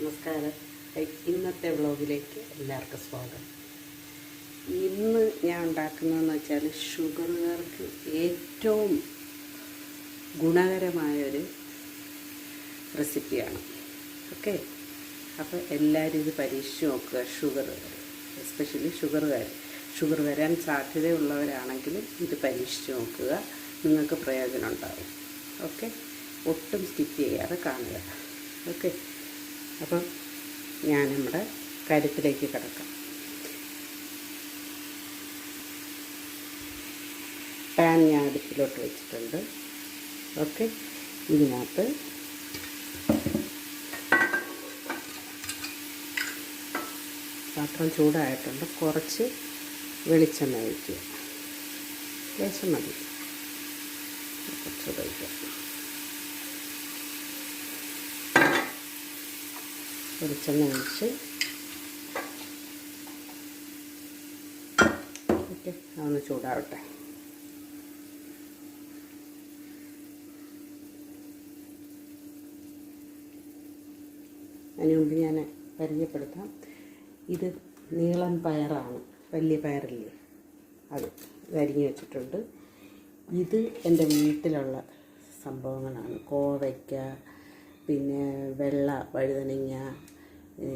നമസ്കാരം. ഇന്നത്തെ വ്ളോഗിലേക്ക് എല്ലാവർക്കും സ്വാഗതം. ഇന്ന് ഞാൻ ഉണ്ടാക്കുന്നതെന്ന് വെച്ചാൽ ഷുഗറുകാർക്ക് ഏറ്റവും ഗുണകരമായൊരു റെസിപ്പിയാണ്. ഓക്കെ? അപ്പോൾ എല്ലാവരും ഇത് പരീക്ഷിച്ച് നോക്കുക ഷുഗറുകാർ എസ്പെഷ്യലി ഷുഗറുകാർ ഷുഗർ വരാൻ സാധ്യതയുള്ളവരാണെങ്കിൽ ഇത് പരീക്ഷിച്ച് നോക്കുക. നിങ്ങൾക്ക് പ്രയോജനം ഉണ്ടാകും ഓക്കെ? ഒട്ടും സ്കിപ്പ് ചെയ്യാതെ കാണുക. ഓക്കെ? അപ്പം ഞാൻ നമ്മുടെ കാര്യത്തിലേക്ക് കിടക്കാം. പാൻ ഞാൻ അടുപ്പിലോട്ട് വെച്ചിട്ടുണ്ട്. ഓക്കെ. ഇതിനകത്ത് പാത്രം ചൂടായിട്ടുണ്ട്. കുറച്ച് വെളിച്ചെണ്ണ ഒഴിക്കുക. ലേശം മതി. കുറച്ച് ഒഴിക്കുക വെളിച്ചെണ്ണ ഒഴിച്ച് ഓക്കെ അതൊന്ന് ചൂടാവട്ടെ. അതിന് മുമ്പ് ഞാൻ പരിചയപ്പെടുത്താം. ഇത് നീളം പയറാണ്. വലിയ പയറില്ലേ? അത് അരിഞ്ഞു വെച്ചിട്ടുണ്ട്. ഇത് എന്റെ വീട്ടിലുള്ള സംഭവങ്ങളാണ്. കോവയ്ക്ക പിന്നെ വെള്ള വഴുതനങ്ങ ഈ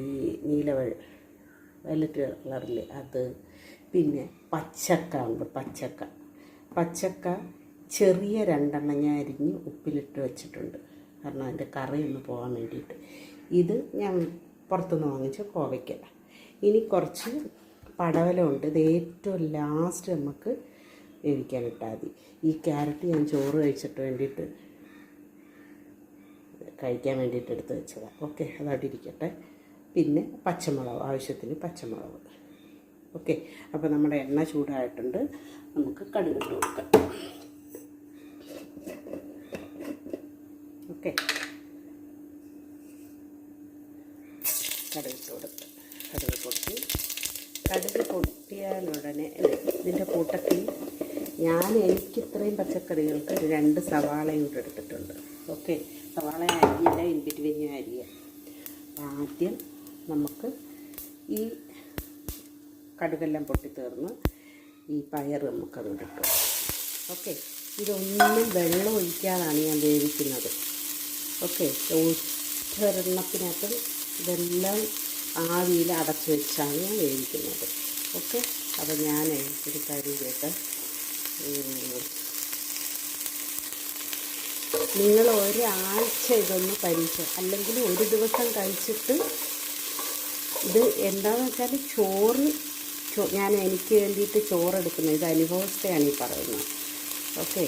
നീല വയലറ്റ് കളറിൽ അത്. പിന്നെ പച്ചക്ക ഉണ്ട് പച്ചക്ക. പച്ചക്ക ചെറിയ രണ്ടെണ്ണം ഞാൻ അരിഞ്ഞ് ഉപ്പിലിട്ട് വെച്ചിട്ടുണ്ട്. കാരണം അതിന്റെ കറി ഒന്ന് പോകാൻ വേണ്ടിയിട്ട്. ഇത് ഞാൻ പുറത്തുനിന്ന് വാങ്ങിച്ച കോവയ്ക്ക. ഇനി കുറച്ച് പടവലമുണ്ട് ഇത് ഏറ്റവും ലാസ്റ്റ് നമുക്ക് വേവിക്കാൻ ഇട്ടാൽ മതി. ഈ ക്യാരറ്റ് ഞാൻ ചോറ് കഴിച്ചിട്ട് വേണ്ടിയിട്ട് കഴിക്കാൻ വേണ്ടിയിട്ട് എടുത്ത് വെച്ചതാണ് ഓക്കെ അതവിടെ ഇരിക്കട്ടെ. പിന്നെ പച്ചമുളക് ആവശ്യത്തിന് പച്ചമുളക്. ഓക്കെ. അപ്പോൾ നമ്മുടെ എണ്ണ ചൂടായിട്ടുണ്ട്. നമുക്ക് കടുകിട്ട് കൊടുക്കാം. ഓക്കെ. കടുകിട്ട് കൊടുക്കുക കടുക് പൊട്ടി. കടുക് പൊട്ടിയാലുടനെ ഇതിന്റെ കൂട്ടത്തിൽ ഞാൻ എനിക്ക് ഇത്രയും പച്ചക്കറികൾക്ക് രണ്ട് സവാളയും കൂടെ എടുത്തിട്ടുണ്ട്. ഓക്കെ. സവാള അരിയില്ല ഇൻപിറ്റ് വിരിഞ്ഞ അരിയ. ആദ്യം നമുക്ക് ഈ കടുകെല്ലാം പൊട്ടിത്തീർന്ന് ഈ പയർ നമുക്കത് കിട്ടും ഓക്കെ. ഇതൊന്നും വെള്ളം ഒഴിക്കാതാണ് ഞാൻ വേവിക്കുന്നത്. ഓക്കെ. ഒരെണ്ണത്തിനകത്ത് ഇതെല്ലാം ആവിയിൽ അടച്ചു വെച്ചാണ് ഞാൻ വേവിക്കുന്നത്. ഓക്കെ. അപ്പോൾ ഞാൻ ഒരു കാര്യം കേട്ട് നിങ്ങൾ ഒരാഴ്ച ഇതൊന്ന് പരീക്ഷ അല്ലെങ്കിൽ ഒരു ദിവസം കഴിച്ചിട്ട് ഇത് എന്താണെന്ന് വെച്ചാൽ ചോറ് ഞാൻ എനിക്ക് വേണ്ടിയിട്ട് ചോറെടുക്കുന്നത് ഇത് അനുഭവത്തെയാണ് ഈ പറയുന്നത്. ഓക്കെ.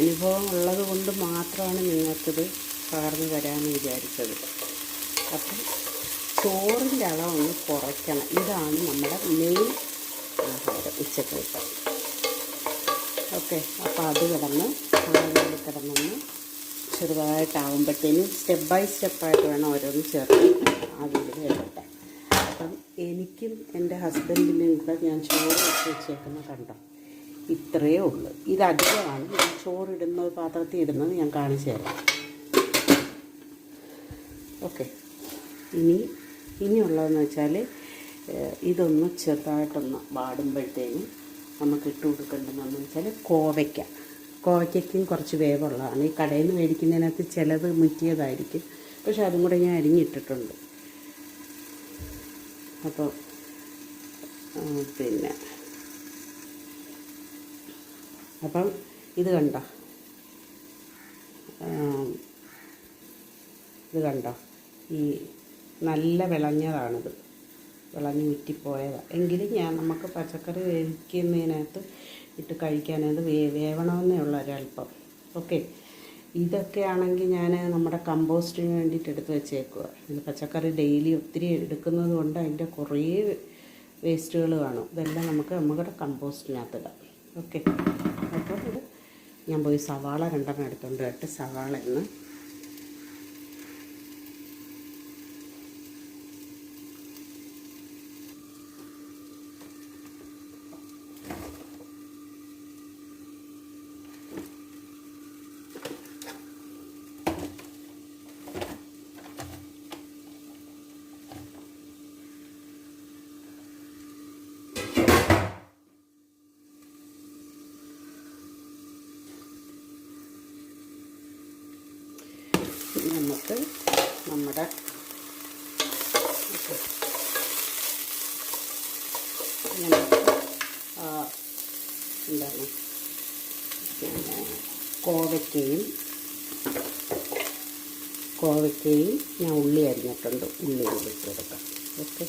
അനുഭവം ഉള്ളത് കൊണ്ട് മാത്രമാണ് നിങ്ങൾക്കിത് പകർന്നു തരാമെന്ന് വിചാരിച്ചത്. അപ്പം ചോറിന്റെ അളവൊന്ന് കുറയ്ക്കണം. ഇതാണ് നമ്മുടെ മെയിൻ ആഹാരം ഉച്ചക്കത്തെ ഓക്കെ. അപ്പോൾ അത് കിടന്ന് ആവിയിൽ കിടന്നൊന്ന് ചെറുതായിട്ടാകുമ്പോഴത്തേനും സ്റ്റെപ്പ് ബൈ സ്റ്റെപ്പായിട്ട് വേണം ഓരോന്ന് ചേർത്ത് ആവിയിൽ വേകട്ടെ അപ്പം എനിക്കും എന്റെ ഹസ്ബൻഡിനും കൂടെ ഞാൻ ചോറ് വെച്ച് വെച്ചേക്കുന്ന കണ്ടോ. ഇത്രയേ ഉള്ളൂ. ഇത് അധികമാണ് ഞാൻ ചോറിടുന്ന പാത്രത്തിൽ ഇടുന്നത് ഞാൻ കാണിച്ചു തരാം. ഓക്കെ. ഇനി ഇനിയുള്ളതെന്ന് വെച്ചാൽ ഇതൊന്ന് ചെറുതായിട്ടൊന്ന് വാടുമ്പോഴത്തേനും നമുക്ക് ഇട്ട് കൊടുക്കേണ്ടതെന്ന് വെച്ചാൽ കോവയ്ക്ക. കോവയ്ക്കും കുറച്ച് വേവുള്ളതാണ്. ഈ കടയിൽ നിന്ന് മേടിക്കുന്നതിനകത്ത് ചിലത് മുറ്റിയതായിരിക്കും. പക്ഷെ അതും കൂടെ ഞാൻ അരിഞ്ഞിട്ടിട്ടുണ്ട്. അപ്പോൾ പിന്നെ. അപ്പം ഇത് കണ്ടോ? ഇത് കണ്ടോ? ഈ നല്ല വിളഞ്ഞതാണിത്. വിളഞ്ഞ് ഉറ്റിപ്പോയതാണ് എങ്കിലും ഞാൻ നമുക്ക് പച്ചക്കറി വേവിക്കുന്നതിനകത്ത് ഇട്ട് കഴിക്കാനത് വേവണമെന്നേ ഉള്ള ഒരല്പം ഓക്കെ. ഇതൊക്കെ ആണെങ്കിൽ ഞാൻ നമ്മുടെ കമ്പോസ്റ്റിന് വേണ്ടിയിട്ട് എടുത്ത് വെച്ചേക്കുക പച്ചക്കറി ഡെയിലി ഒത്തിരി എടുക്കുന്നത് കൊണ്ട് അതിന്റെ കുറേ വേസ്റ്റുകൾ കാണും. ഇതെല്ലാം നമുക്ക് നമ്മുടെ കമ്പോസ്റ്റിനകത്ത് ഇടാം ഓക്കെ അപ്പോൾ ഞാൻ പോയി സവാള രണ്ടെണ്ണം എടുത്തുകൊണ്ട് കേട്ട് സവാള എന്ന് നമുക്ക് നമ്മുടെ എന്താണ്? കോവയ്ക്കയും കോവയ്ക്കയും ഞാൻ ഉള്ളി അരിഞ്ഞിട്ടുണ്ട്. ഉള്ളി ഇട്ട് കൊടുക്കാം. ഓക്കെ.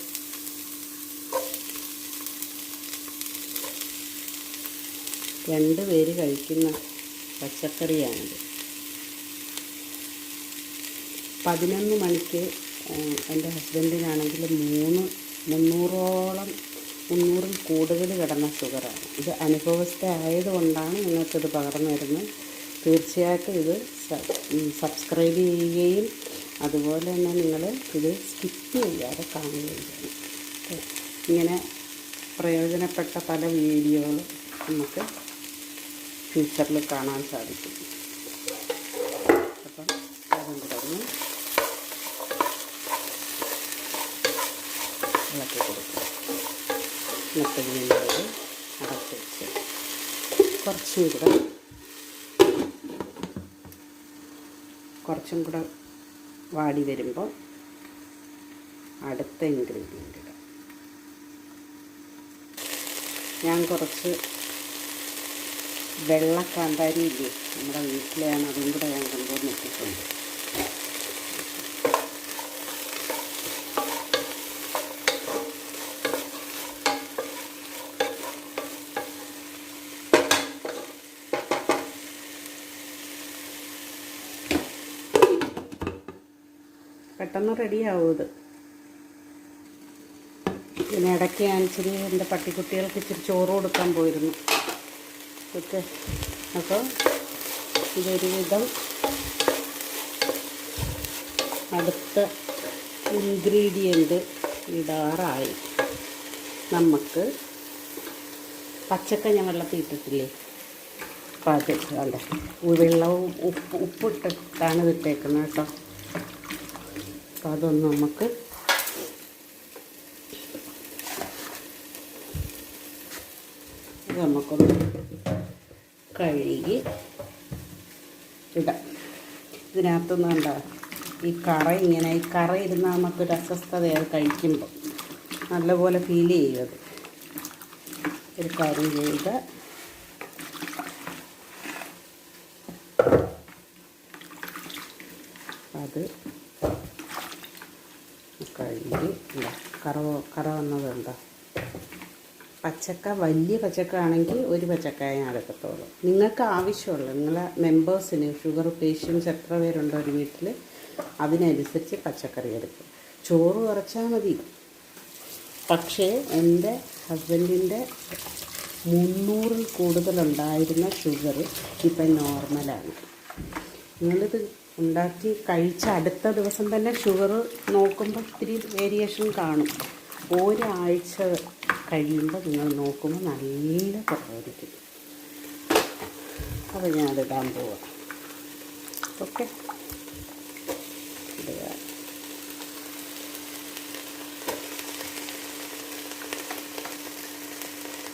രണ്ട് പേര് കഴിക്കുന്ന പച്ചക്കറിയാണിത് പതിനൊന്ന് മണിക്ക് എന്റെ ഹസ്ബൻഡിനാണെങ്കിൽ മൂന്ന് മുന്നൂറോളം മുന്നൂറിൽ കൂടുതൽ കിടന്ന ഷുഗറാണ്. ഇത് അനുഭവസ്ഥ ആയതുകൊണ്ടാണ് നിങ്ങൾക്കിത് പകർന്നു വരുന്നത് തീർച്ചയായിട്ടും ഇത് സബ്സ്ക്രൈബ് ചെയ്യുകയും അതുപോലെ തന്നെ നിങ്ങൾ ഇത് സ്കിപ്പ് ചെയ്യാതെ കാണുകയും ചെയ്യണം. ഇങ്ങനെ പ്രയോജനപ്പെട്ട പല വീഡിയോകളും നമുക്ക് ഫ്യൂച്ചറിൽ കാണാൻ സാധിക്കും അപ്പം അതും തുടങ്ങി ഇളക്കി കൊടുക്കുക എന്നിട്ട് വീണ്ടും അടച്ച് വെച്ച് കുറച്ചും കൂടെ കുറച്ചും കൂടെ വാടി വരുമ്പോൾ അടുത്ത ഇൻഗ്രീഡിയന്റ് ഇടാം ഞാൻ കുറച്ച് വെള്ളക്കാന്താരി ഇല്ലേ നമ്മുടെ വീട്ടിലെയാണ് അതും കൂടെ ഞാൻ കൊണ്ടുവന്ന് പെട്ടെന്ന് റെഡിയാവും ഇത്. ഇടയ്ക്ക് ഞാൻ ഇച്ചിരി എന്റെ പട്ടിക്കുട്ടികൾക്ക് ഇച്ചിരി ചോറ് കൊടുക്കാൻ പോയിരുന്നു. ഓക്കെ അപ്പോൾ ഇതൊരു വിധം അടുത്ത ഇൻഗ്രീഡിയന്റ് ഇടാറായി. നമുക്ക് പച്ചക്ക ഞാൻ വെള്ളത്തിൽ ഇട്ടിട്ടില്ലേ? അപ്പോൾ അത് വേണ്ട. വെള്ളവും ഉപ്പ് ഉപ്പിട്ടിട്ടാണ് ഇട്ടേക്കുന്നത് കേട്ടോ. അപ്പം അതൊന്ന് നമുക്ക് നമുക്കൊന്ന് കഴുകി ഇടാം. ഇതിനകത്തുനിന്ന് എന്താ ഈ കറ ഇങ്ങനെ ഈ കറ ഇരുന്നാൽ നമുക്കൊരു അസ്വസ്ഥതയാണ് കഴിക്കുമ്പോൾ നല്ലപോലെ ഫീൽ ചെയ്യും അത്. ഒരു കാര്യം ചെയ്യുക അത് കഴുകി ഇല്ല കറ വന്നതുണ്ടോ പച്ചക്ക വലിയ പച്ചക്ക ആണെങ്കിൽ ഒരു പച്ചക്കായ ഞാൻ എടുക്കത്തുള്ളൂ. നിങ്ങൾക്ക് ആവശ്യമുള്ള നിങ്ങളെ മെമ്പേഴ്സിന് ഷുഗർ പേഷ്യൻസ് എത്ര പേരുണ്ടോ ഒരു വീട്ടിൽ അതിനനുസരിച്ച് പച്ചക്കറി എടുക്കും. ചോറ് കുറച്ചാൽ മതി. പക്ഷേ എന്റെ ഹസ്ബൻഡിന്റെ മുന്നൂറിൽ കൂടുതലുണ്ടായിരുന്ന ഷുഗർ ഇപ്പം നോർമലാണ് നിങ്ങളിത് ഉണ്ടാക്കി കഴിച്ച അടുത്ത ദിവസം തന്നെ ഷുഗർ നോക്കുമ്പോൾ ഇത്തിരി വേരിയേഷൻ കാണും. ഒരാഴ്ച കഴിയുമ്പോൾ നിങ്ങൾ നോക്കുമ്പോൾ നല്ല കുറവായിരിക്കും അപ്പോൾ ഞാൻ ഇടാൻ പോവാം. ഓക്കെ? ഇടുക.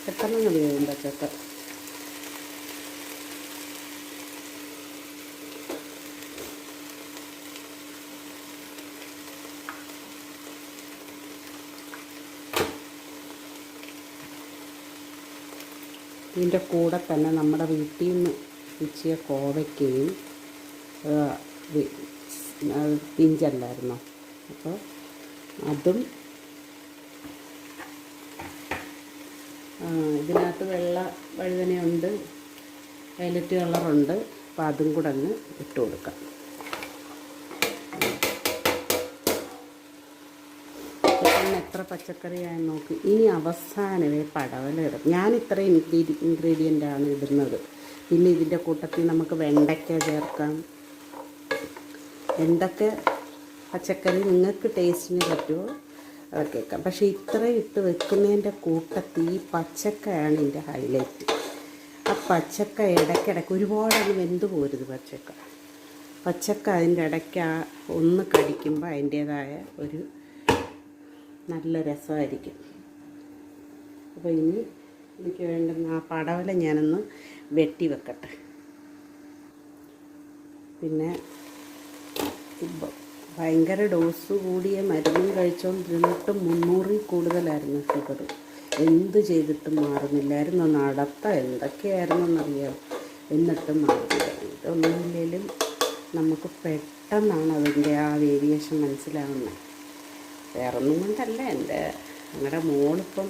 പെട്ടെന്ന് കഴിയും പച്ചക്ക ഇതിന്റെ കൂടെ തന്നെ നമ്മുടെ വീട്ടിൽ നിന്ന് ഉച്ചയ കോവയ്ക്കയും പിഞ്ചല്ലായിരുന്നു അപ്പോൾ അതും ഇതിനകത്ത് വെള്ള വഴുതനയുണ്ട് വയലറ്റ് കളറുണ്ട്. അപ്പോൾ അതും കൂടെ അങ്ങ് ഇട്ട് കൊടുക്കാം. പച്ചക്കറിയായി നോക്കി. ഇനി അവസാനമേ പടവലിടും ഞാൻ ഇത്ര ഇൻഗ്രീഡിയന്റ് ആണ് ഇടുന്നത്. പിന്നെ ഇതിന്റെ കൂട്ടത്തിൽ നമുക്ക് വെണ്ടയ്ക്ക ചേർക്കാം. എന്തൊക്കെ പച്ചക്കറി നിങ്ങൾക്ക് ടേസ്റ്റിന് പറ്റുമോ അതൊക്കെ വെക്കാം പക്ഷേ ഇത്ര ഇട്ട് വെക്കുന്നതിന്റെ കൂട്ടത്തിൽ ഈ പച്ചക്കയാണ് ഇതിന്റെ ഹൈലൈറ്റ്. ആ പച്ചക്ക ഇടയ്ക്കിടയ്ക്ക് ഒരുപാട് അങ്ങ് വെന്ത് പോരുത് പച്ചക്ക. പച്ചക്ക അതിന്റെ ഇടയ്ക്ക് ഒന്ന് കടിക്കുമ്പോൾ അതിന്റേതായ ഒരു നല്ല രസമായിരിക്കും. അപ്പോൾ ഇനി എനിക്ക് വേണ്ടുന്ന ആ പടവല ഞാനൊന്ന് വെട്ടി വെക്കട്ടെ. പിന്നെ ഭയങ്കര ഡോസ് കൂടിയ മരുന്നും കഴിച്ചുകൊണ്ടിരുന്നിട്ടും മുന്നൂറിൽ കൂടുതലായിരുന്നു ഷുഗർ എന്ത് ചെയ്തിട്ടും മാറുന്നില്ലായിരുന്നു നടത്ത എന്തൊക്കെയായിരുന്നെന്നറിയാം എന്നിട്ടും മാറുന്നില്ല. ഇതൊന്നുമില്ലെങ്കിലും നമുക്ക് പെട്ടെന്നാണ് അതിന്റെ ആ വേരിയേഷൻ മനസ്സിലാവുന്നത്. വേറൊന്നും കൊണ്ടല്ല എന്റെ ഞങ്ങളുടെ മോളിപ്പം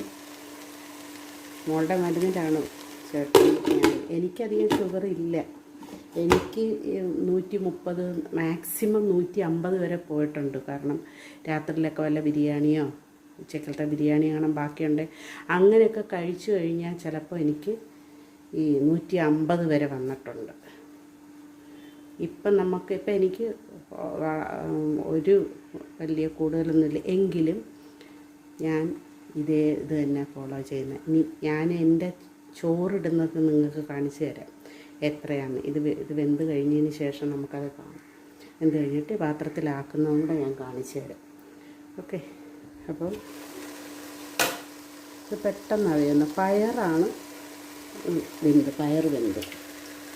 മോളുടെ മരുന്നിലാണ് ചേട്ടൻ എനിക്കധികം ഷുഗർ ഇല്ല. എനിക്ക് നൂറ്റി മുപ്പത് മാക്സിമം നൂറ്റി അമ്പത് വരെ പോയിട്ടുണ്ട്. കാരണം രാത്രിയിലൊക്കെ വല്ല ബിരിയാണിയോ ഉച്ചക്കലത്തെ ബിരിയാണി കാണാൻ ബാക്കിയുണ്ട്. അങ്ങനെയൊക്കെ കഴിച്ചു കഴിഞ്ഞാൽ ചിലപ്പോൾ എനിക്ക് ഈ നൂറ്റി അമ്പത് വരെ വന്നിട്ടുണ്ട്. ഇപ്പം നമുക്ക് ഇപ്പം എനിക്ക് ഒരു വലിയ കൂടുതലൊന്നുമില്ല. എങ്കിലും ഞാൻ ഇതേ ഇത് തന്നെ ഫോളോ ചെയ്യുന്നത് ഇനി ഞാൻ എന്റെ ചോറിടുന്നത് നിങ്ങൾക്ക് കാണിച്ചു തരാം. എത്രയാണ്? ഇത് ഇത് വെന്ത് കഴിഞ്ഞതിന് ശേഷം നമുക്കത് കാണാം. വെന്ത് കഴിഞ്ഞിട്ട് പാത്രത്തിലാക്കുന്നതും കൂടെ ഞാൻ കാണിച്ചു തരാം. ഓക്കെ. അപ്പം ഇത് പെട്ടെന്ന് അറിയുന്ന. പയറാണ് വെന്ത് പയർ വെന്ത്.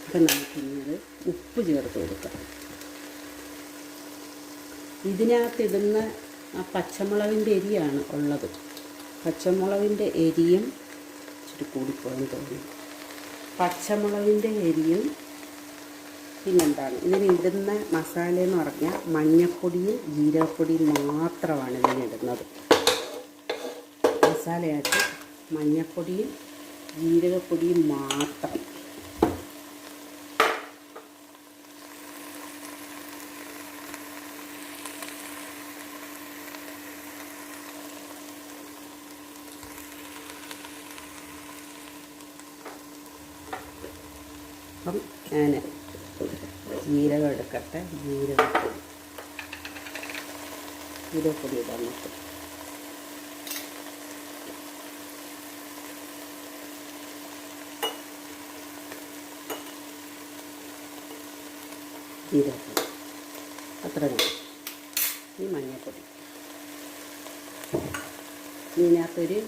അപ്പം നമുക്കിങ്ങനെ ഉപ്പ് ചേർത്ത് കൊടുക്കാം. ഇതിനകത്തിടുന്ന ആ പച്ചമുളകിന്റെ എരിയാണ് ഉള്ളത്. പച്ചമുളകിന്റെ എരിയും ഇച്ചിരി കൂടിപ്പോയെന്ന് തോന്നുന്നു. പച്ചമുളകിന്റെ എരിയും പിന്നെന്താണ്? ഇതിന് ഇടുന്ന മസാല എന്ന് പറഞ്ഞാൽ മഞ്ഞൾപ്പൊടിയും ജീരകപ്പൊടിയും മാത്രമാണ് ഇതിനിടുന്നത് മസാലയായിട്ട് മഞ്ഞൾപ്പൊടിയും ജീരകപ്പൊടിയും മാത്രം. അപ്പം ഞാൻ ജീരകം എടുക്കട്ടെ. ജീരകപ്പൊടി ജീരകപ്പൊടി ഇടാൻ നോക്കും. ജീരകപ്പൊടി. അത്ര ഈ മഞ്ഞൾപ്പൊടി ഇതിനകത്തൊരു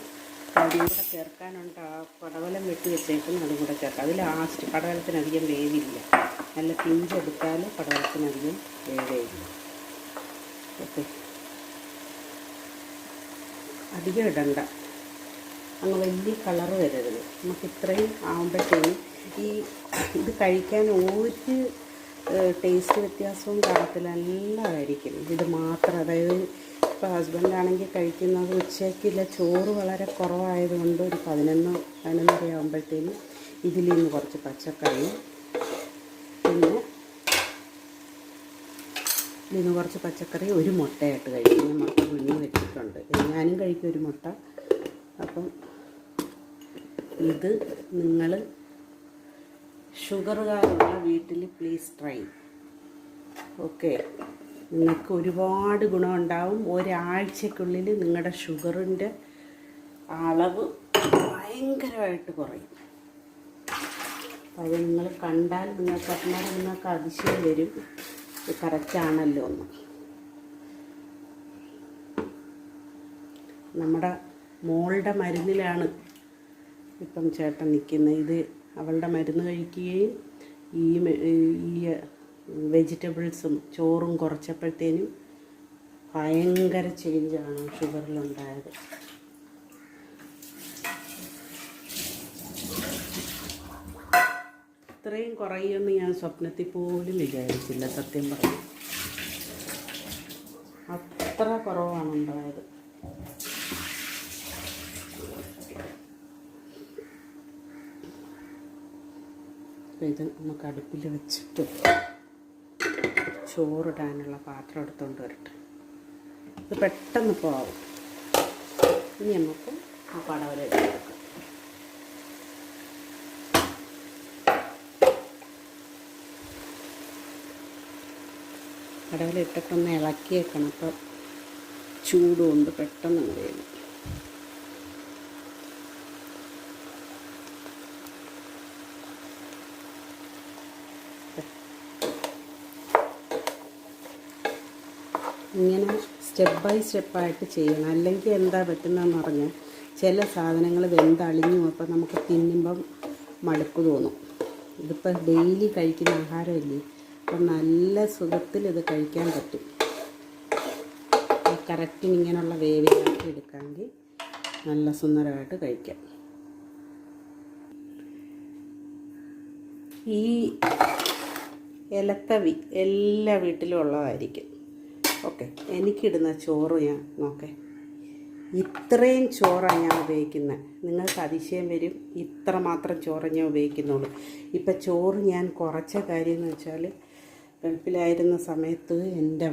കാര്യം കൂടെ ചേർക്കാനുണ്ട്. ആ പടവലം വെട്ടി വെച്ചേക്കുന്ന അതും കൂടെ ചേർക്കാം. അത് ലാസ്റ്റ് പടവലത്തിനധികം വേവില്ല. നല്ല പിഞ്ചെടുത്താൽ പടവലത്തിനധികം വേവേയില്ല. ഓക്കെ. അധികം ഇടണ്ട. അങ്ങ് വലിയ കളറ് വരരുത്. നമുക്ക് ഇത്രയും ആകുമ്പോഴത്തേനും ഈ ഇത് കഴിക്കാൻ ഒരു ടേസ്റ്റ് വ്യത്യാസവും കാണത്തില്ല. നല്ലതായിരിക്കും. ഇത് മാത്രം അതായത് ഇപ്പോൾ ഹസ്ബൻഡാണെങ്കിൽ കഴിക്കുന്നത് ഉച്ചയ്ക്കില്ല ചോറ് വളരെ കുറവായതുകൊണ്ട് ഒരു പതിനൊന്ന് പതിനൊന്നര ആകുമ്പോഴത്തേന് ഇതിൽ നിന്ന് കുറച്ച് പച്ചക്കറിയും. പിന്നെ ഇതിൽ നിന്ന് കുറച്ച് പച്ചക്കറി ഒരു മുട്ടയായിട്ട് കഴിക്കും. മുട്ട പുഴുങ്ങി വെച്ചിട്ടുണ്ട്. ഞാനും കഴിക്കും ഒരു മുട്ട. അപ്പം ഇത് നിങ്ങൾ ഷുഗറുകാരുള്ള വീട്ടിൽ പ്ലീസ് ട്രൈ ഓക്കെ നിങ്ങൾക്ക് ഒരുപാട് ഗുണമുണ്ടാവും. ഒരാഴ്ചക്കുള്ളിൽ നിങ്ങളുടെ ഷുഗറിന്റെ അളവ് ഭയങ്കരമായിട്ട് കുറയും. അത് നിങ്ങൾ കണ്ടാൽ നിങ്ങൾക്ക് പറഞ്ഞാൽ നിങ്ങൾക്ക് അതിശയം വരും. കറക്റ്റാണല്ലോ എന്ന്. നമ്മുടെ മോളുടെ മരുന്നിലാണ് ഇപ്പം ചേട്ടൻ നിൽക്കുന്നത്. ഇത് അവളുടെ മരുന്ന് കഴിക്കുകയും ഈ ഈ വെജിറ്റബിൾസും ചോറും കുറച്ചപ്പോഴത്തേനും ഭയങ്കര ചേഞ്ചാണ് ഷുഗറിലുണ്ടായത്. ഇത്രയും കുറയുമെന്ന് ഞാൻ സ്വപ്നത്തിൽ പോലും വിചാരിച്ചില്ല സത്യം പറഞ്ഞു. അത്ര കുറവാണ് ഉണ്ടായത്. ഇത് നമുക്ക് അടുപ്പിൽ വെച്ചിട്ട് ചോറിടാനുള്ള പാത്രം എടുത്തുകൊണ്ട് വരട്ടെ. ഇത് പെട്ടെന്ന് പോവും. ഇനി നമുക്ക് ആ പടവല എടുക്കാം പടവല ഇട്ടിട്ടൊന്ന് ഇളക്കിയേക്കണം. അപ്പോൾ ചൂടുകൊണ്ട് പെട്ടെന്ന് അങ്ങ് വേവും ഇങ്ങനെ സ്റ്റെപ്പ് ബൈ സ്റ്റെപ്പായിട്ട് ചെയ്യണം. അല്ലെങ്കിൽ എന്താ പറ്റുന്നതെന്ന് പറഞ്ഞാൽ ചില സാധനങ്ങൾ വെന്തളിഞ്ഞു അപ്പോൾ നമുക്ക് തിന്നുമ്പം മടുപ്പ് തോന്നും. ഇതിപ്പോൾ ഡെയിലി കഴിക്കുന്ന ആഹാരമല്ലേ? അപ്പം നല്ല സുഖത്തിൽ ഇത് കഴിക്കാൻ പറ്റും. കറക്റ്റിന് ഇങ്ങനെയുള്ള വേവിലാക്കി എടുക്കാമെങ്കിൽ നല്ല സുന്ദരമായിട്ട് കഴിക്കാം. ഈ ഇലത്തവി എല്ലാ വീട്ടിലും ഉള്ളതായിരിക്കും. ഓക്കെ എനിക്കിടുന്ന ചോറ് ഞാൻ നോക്കേ. ഇത്രയും ചോറാണ് ഞാൻ ഉപയോഗിക്കുന്നത്. നിങ്ങൾക്ക് അതിശയം വരും ഇത്ര മാത്രം ചോറ് ഞാൻ ഉപയോഗിക്കുന്നുള്ളൂ. ഇപ്പം ചോറ് ഞാൻ കുറച്ച കാര്യം എന്ന് വെച്ചാൽ ഗൾഫിലായിരുന്ന സമയത്ത് എന്റെ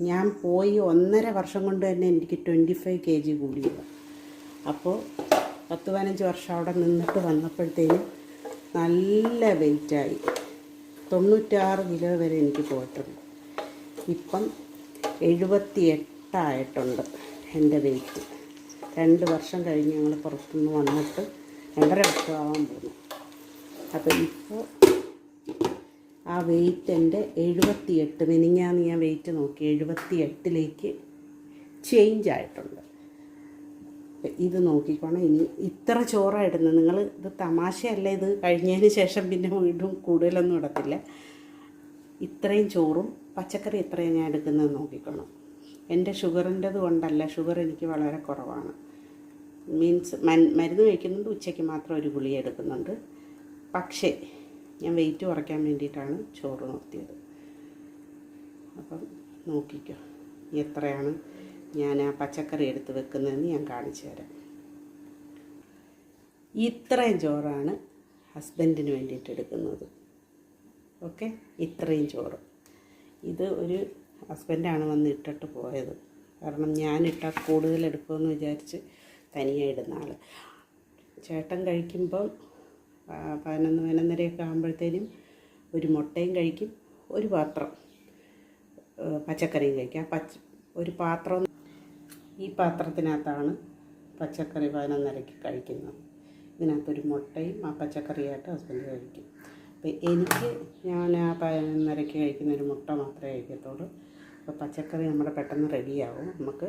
ഞാൻ പോയി ഒന്നര വർഷം കൊണ്ട് തന്നെ എനിക്ക് ട്വന്റി ഫൈവ് കെ ജി കൂടിയത് അപ്പോൾ പത്ത് പതിനഞ്ച് വർഷം അവിടെ നിന്നിട്ട് വന്നപ്പോഴത്തേനും നല്ല വെയിറ്റായി തൊണ്ണൂറ്റാറ് കിലോ വരെ എനിക്ക് പോയിട്ടുണ്ട്. ഇപ്പം എഴുപത്തി എട്ടായിട്ടുണ്ട് എന്റെ വെയിറ്റ് രണ്ട് വർഷം കഴിഞ്ഞ് ഞങ്ങൾ പുറത്തുനിന്ന് വന്നിട്ട് രണ്ടര വർഷമാവാൻ പോകുന്നു. അപ്പോൾ ഇപ്പോൾ ആ വെയിറ്റ് എന്റെ എഴുപത്തി എട്ട് മിനിങ്ങാന്ന് ഞാൻ വെയിറ്റ് നോക്കി എഴുപത്തി എട്ടിലേക്ക് ചേഞ്ച് ആയിട്ടുണ്ട്. ഇത് നോക്കിക്കോണം ഇനി ഇത്ര ചോറായിടുന്നത്. നിങ്ങൾ ഇത് തമാശയല്ല ഇത്? കഴിഞ്ഞതിന് ശേഷം പിന്നെ വീണ്ടും കൂടുതലൊന്നും ഇടത്തില്ല. ഇത്രയും ചോറും പച്ചക്കറി എത്രയാണ് ഞാൻ എടുക്കുന്നത് നോക്കിക്കോണം. എന്റെ ഷുഗറിന്റെത് കൊണ്ടല്ല ഷുഗർ എനിക്ക് വളരെ കുറവാണ്. മീൻസ് മരുന്ന് കഴിക്കുന്നുണ്ട് ഉച്ചയ്ക്ക് മാത്രം ഒരു ഗുളിക എടുക്കുന്നുണ്ട്. പക്ഷേ ഞാൻ വെയിറ്റ് കുറയ്ക്കാൻ വേണ്ടിയിട്ടാണ് ചോറ് നിർത്തിയത് അപ്പം നോക്കിക്കോ എത്രയാണ് ഞാൻ ആ പച്ചക്കറി എടുത്ത് വെക്കുന്നതെന്ന് ഞാൻ കാണിച്ചു തരാം. ഇത്രയും ചോറാണ് ഹസ്ബൻഡിന് വേണ്ടിയിട്ട് എടുക്കുന്നത്. ഓക്കെ? ഇത്രയും ചോറ്. ഇത് ഒരു ഹസ്ബൻഡാണ് വന്ന് ഇട്ടിട്ട് പോയത്. കാരണം ഞാൻ ഇട്ടാൽ കൂടുതൽ എടുക്കുമെന്ന് വിചാരിച്ച് തനിയെ ഇടുന്ന ആൾ ചേട്ടൻ കഴിക്കുമ്പം ആ, പതിനൊന്ന് പതിനൊന്നരയൊക്കെ ആകുമ്പോഴത്തേനും ഒരു മുട്ടയും കഴിക്കും ഒരു പാത്രം പച്ചക്കറിയും കഴിക്കാം. പച്ച ഒരു പാത്രം ഈ പാത്രത്തിനകത്താണ് പച്ചക്കറി പതിനൊന്നരയ്ക്ക് കഴിക്കുന്നത്. ഇതിനകത്തൊരു മുട്ടയും ആ പച്ചക്കറിയായിട്ട് ഹസ്ബൻഡ് കഴിക്കും. അപ്പോൾ എനിക്ക് ഞാൻ ആ പരക്കി കഴിക്കുന്ന ഒരു മുട്ട മാത്രമേ കഴിക്കത്തുള്ളൂ. അപ്പോൾ പച്ചക്കറി നമ്മുടെ പെട്ടെന്ന് റെഡിയാവും. നമുക്ക്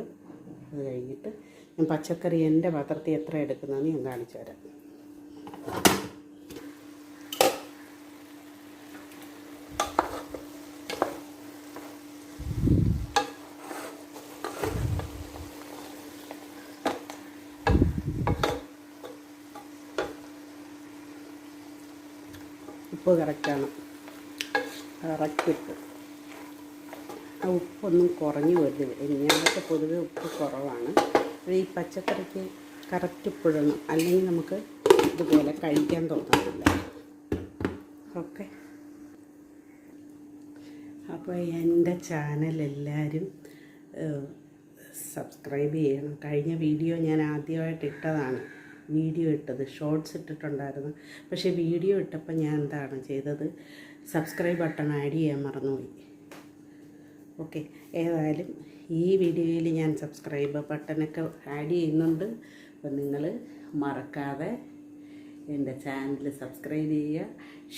അത് കഴിഞ്ഞിട്ട് ഞാൻ പച്ചക്കറി എന്റെ പാത്രത്തിൽ എത്ര എടുക്കുന്നതെന്ന് ഞാൻ കാണിച്ചു തരാം. ഉപ്പ് കറക്റ്റാണ് കറക്റ്റ് ആ ഉപ്പൊന്നും കുറഞ്ഞു വരുന്നില്ല ഞങ്ങൾക്ക് പൊതുവെ ഉപ്പ് കുറവാണ്. ഈ പച്ചക്കറിക്ക് കറക്റ്റ് ഉപ്പിടണം അല്ലെങ്കിൽ നമുക്ക് ഇതുപോലെ കഴിക്കാൻ തോന്നത്തില്ല. ഓക്കെ അപ്പോൾ എന്റെ ചാനൽ എല്ലാവരും സബ്സ്ക്രൈബ് ചെയ്യണം. കഴിഞ്ഞ വീഡിയോ ഞാൻ ആദ്യമായിട്ട് ഇട്ടതാണ്. വീഡിയോ ഇട്ടത് ഷോർട്സ് ഇട്ടിട്ടുണ്ടായിരുന്നു. പക്ഷേ വീഡിയോ ഇട്ടപ്പോൾ ഞാൻ എന്താണ് ചെയ്തത്? സബ്സ്ക്രൈബ് ബട്ടൺ ആഡ് ചെയ്യാൻ മറന്നുപോയി. ഓക്കെ ഏതായാലും ഈ വീഡിയോയിൽ ഞാൻ സബ്സ്ക്രൈബ് ബട്ടണൊക്കെ ആഡ് ചെയ്യുന്നുണ്ട്. അപ്പം നിങ്ങൾ മറക്കാതെ എന്റെ ചാനൽ സബ്സ്ക്രൈബ് ചെയ്യുക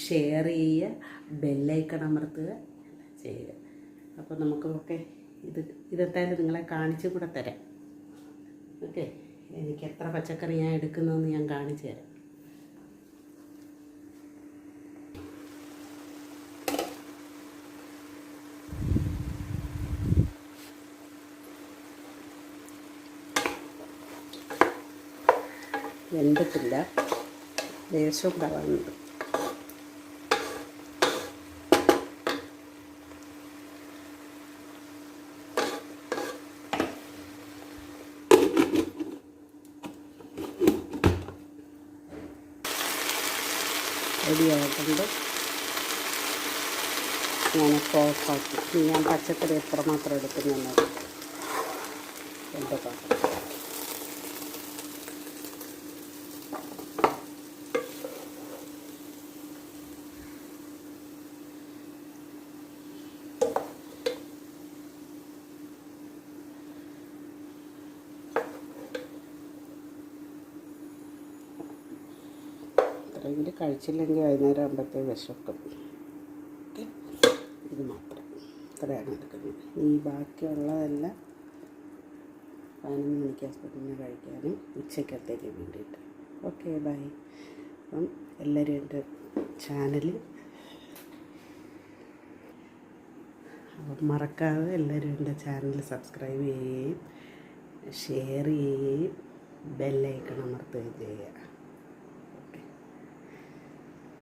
ഷെയർ ചെയ്യുക ബെല്ലൈക്കൺ അമർത്തുക ചെയ്യുക. അപ്പോൾ നമുക്കൊക്കെ ഇത് ഇതെത്തായാലും നിങ്ങളെ കാണിച്ചു കൂടെ തരാം. ഓക്കെ എനിക്ക് എത്ര പച്ചക്കറി ഞാൻ എടുക്കുന്നതെന്ന് ഞാൻ കാണിച്ചു തരാം. വെന്തിട്ടില്ല. ലേശവും കളറുണ്ട് റെഡിയായിട്ടുണ്ട് ഞാനിപ്പോൾ ഓഫാക്കി ഞാൻ പച്ചക്കറി എത്രമാത്രം എടുക്കുന്നുള്ളത് എന്റെ പാത്രം ഇത്രയെങ്കിലും കഴിച്ചില്ലെങ്കിൽ വൈകുന്നേരം ആകുമ്പോഴത്തേ വിശക്കും. ഇത് മാത്രം. ഇത്രയാണ് എടുക്കുന്നത്. ഈ ബാക്കിയുള്ളതെല്ലാം പതിനൊന്ന് മണിക്ക് ഹസ്ബൻഡിന് കഴിക്കാനും ഉച്ചക്കത്തേക്ക് വേണ്ടിയിട്ട്. Okay bye. അപ്പം എല്ലാവരും എന്റെ ചാനൽ മറക്കാതെ എല്ലാവരും എന്റെ ചാനൽ സബ്സ്ക്രൈബ് ചെയ്യുകയും ഷെയർ ചെയ്യുകയും ബെല്ലൈക്കൺ അമർത്തുകയും ചെയ്യുക.